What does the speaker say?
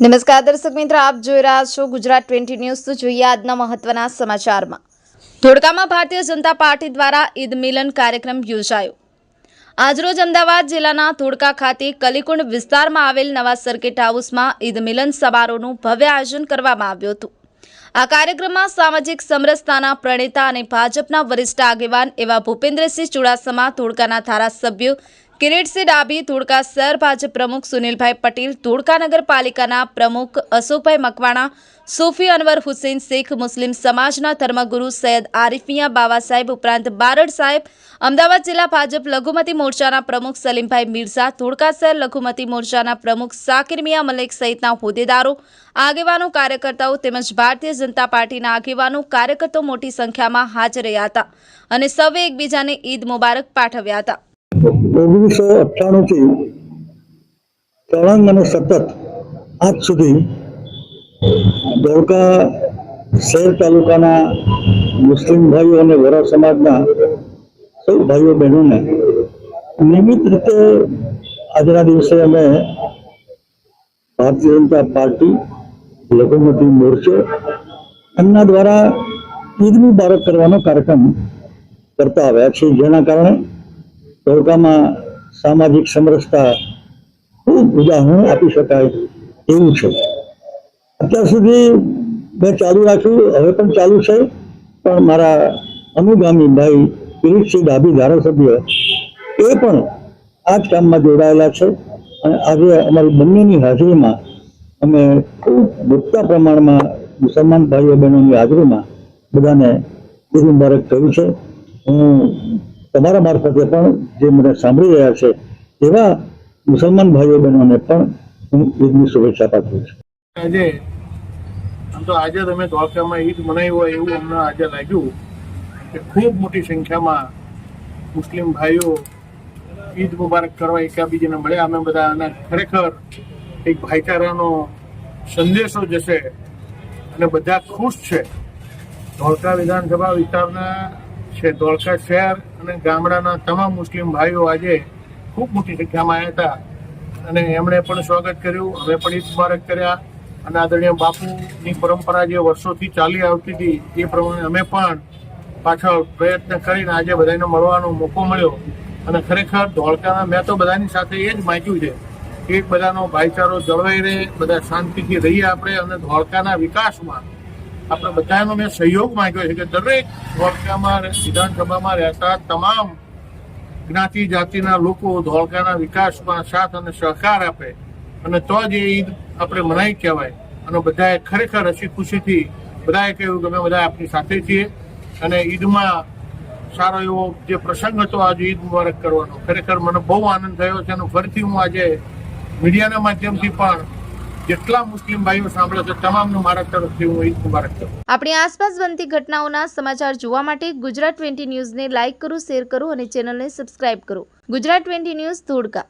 નમસ્કાર દર્શક મિત્રો, આપ જોઈ રહ્યા છો ગુજરાત ટ્વેન્ટી ન્યૂઝ. તો જોઈએ આજના મહત્વના સમાચારમાં. ધોળકામાં ભારતીય જનતા પાર્ટી દ્વારા ઈદ મિલન કાર્યક્રમ યોજાયો. આજરોજ અમદાવાદ જિલ્લાના ધોળકા ખાતે કલીકુંડ વિસ્તારમાં આવેલ નવા સર્કિટ હાઉસમાં ઈદ મિલન સમારોહનું ભવ્ય આયોજન કરવામાં આવ્યું હતું. આ કાર્યક્રમમાં સામાજિક સમરસતાના પ્રણેતા અને ભાજપના વરિષ્ઠ આગેવાન એવા ભૂપેન્દ્રસિંહ ચુડાસમા, ધોળકાના ધારાસભ્ય કિરીટસિંહ ધુડકા સર ભાજપ પ્રમુખ સુનિલભાઈ પટેલ ધોળકા નગરપાલિકાના પ્રમુખ અશોકભાઈ મકવાણા, સૂફી અનવર હુસેન શેખ, મુસ્લિમ સમાજના ધર્મગુરુ સૈયદ આરિફિયા બાવા સાહેબ ઉપરાંત બારડ સાહેબ, અમદાવાદ જિલ્લા ભાજપ લઘુમતી મોરચાના પ્રમુખ સલીમભાઈ મિર્ઝા ધોળકા શહેર લઘુમતી મોરચાના પ્રમુખ સાકિર મિયા મલેક સહિતના હોદ્દેદારો, આગેવાનો, કાર્યકર્તાઓ તેમજ ભારતીય જનતા પાર્ટીના આગેવાનો કાર્યકર્તાઓ મોટી સંખ્યામાં હાજર રહ્યા હતા અને સૌએ એકબીજાને ઈદ મુબારક પાઠવ્યા હતા. ઓગણીસો અઠ્ઠાણુંથી તળંગ અને સતત આજ સુધી ધોળકા શહેર તાલુકાના મુસ્લિમ ભાઈઓ અને વરા સમાજના સૌ ભાઈઓ બહેનોને નિયમિત રીતે આજના દિવસે અમે ભારતીય જનતા પાર્ટી, લઘુમતી મોરચો, એમના દ્વારા ઈદનું બાળક કરવાનો કાર્યક્રમ કરતા આવ્યા છે જેના કારણે ધોળકામાં સામાજિક સમરસતા ખૂબ ઉદાહરણ આપી શકાય એવું છે. અત્યાર સુધી મેં ચાલુ રાખ્યું, હવે પણ ચાલુ છે, પણ મારા અનુગામી ભાઈ કિરીટસિંહ ડાભી ધારાસભ્ય એ પણ આ જ કામમાં જોડાયેલા છે અને આજે અમારી બંનેની હાજરીમાં અમે ખૂબ મોટા પ્રમાણમાં મુસલમાન ભાઈઓ બહેનોની હાજરીમાં બધાને ઈદ મુબારક કહ્યું છે. હું તમારા મારફતે પણ જે મને સાંભળી રહ્યા છે, એવા મુસલમાન ભાઈઓ બહેનોને પણ હું ઈદની શુભેચ્છા પાઠવું છું. આજે, આમ તો આજે તમે દ્વારકામાં ઈદ મનાવી હોય એવું અમને આજે લાગ્યું કે ખૂબ મોટી સંખ્યામાં મુસ્લિમ ભાઈઓ ઈદ મુબારક કરવા એકાબીજાને મળ્યા. અમે બધા અને ખરેખર એક ભાઈચારાનો સંદેશો જશે અને બધા ખુશ છે. ધોળકા વિધાનસભા વિસ્તારના છે, ધોળકા શહેર અને ગામડાના તમામ મુસ્લિમ ભાઈઓ આજે ખૂબ મોટી સંખ્યામાં આવ્યા હતા. અને એમણે પણ સ્વાગત કર્યું. અમે પણ ઈદ મુબારક કર્યા. અને આદરણીય બાપુની પરંપરા જે વર્ષોથી ચાલી આવતી હતી, એ પ્રમાણે અમે પણ પાછળ પ્રયત્ન કરીને આજે બધાને મળવાનો મોકો મળ્યો. અને ખરેખર ધોળકાના, મેં તો બધાની સાથે એ જ માંગ્યું છે કે બધાનો ભાઈચારો જળવાઈ રહે, બધા શાંતિથી રહીએ આપણે અને ધોળકાના વિકાસમાં આપણે બધાનો મેં સહયોગ માંગ્યો છે કે દરેક ધોળકામાં વિધાનસભામાં રહેતા તમામ જ્ઞાતિ જાતિના લોકો ધોળકાના વિકાસમાં સાથ અને સહકાર આપે. અને તો જ એ ઈદ આપણે મનાઈ કહેવાય. અને બધાએ ખરેખર હસી ખુશીથી બધાએ કહ્યું કે અમે બધા આપણી સાથે છીએ. અને ઈદમાં સારો એવો જે પ્રસંગ હતો આજે ઈદ મુબારક કરવાનો. ખરેખર મને બહુ આનંદ થયો છે અને ફરીથી હું આજે મીડિયાના માધ્યમથી પણ આપણી આસપાસ બનતી ઘટનાઓના સમાચાર જોવા માટે ગુજરાત ટ્વેન્ટી ન્યૂઝને લાઇક કરો, શેર કરો અને ચેનલને સબસ્ક્રાઇબ કરો. Gujarat twenty news Dholka.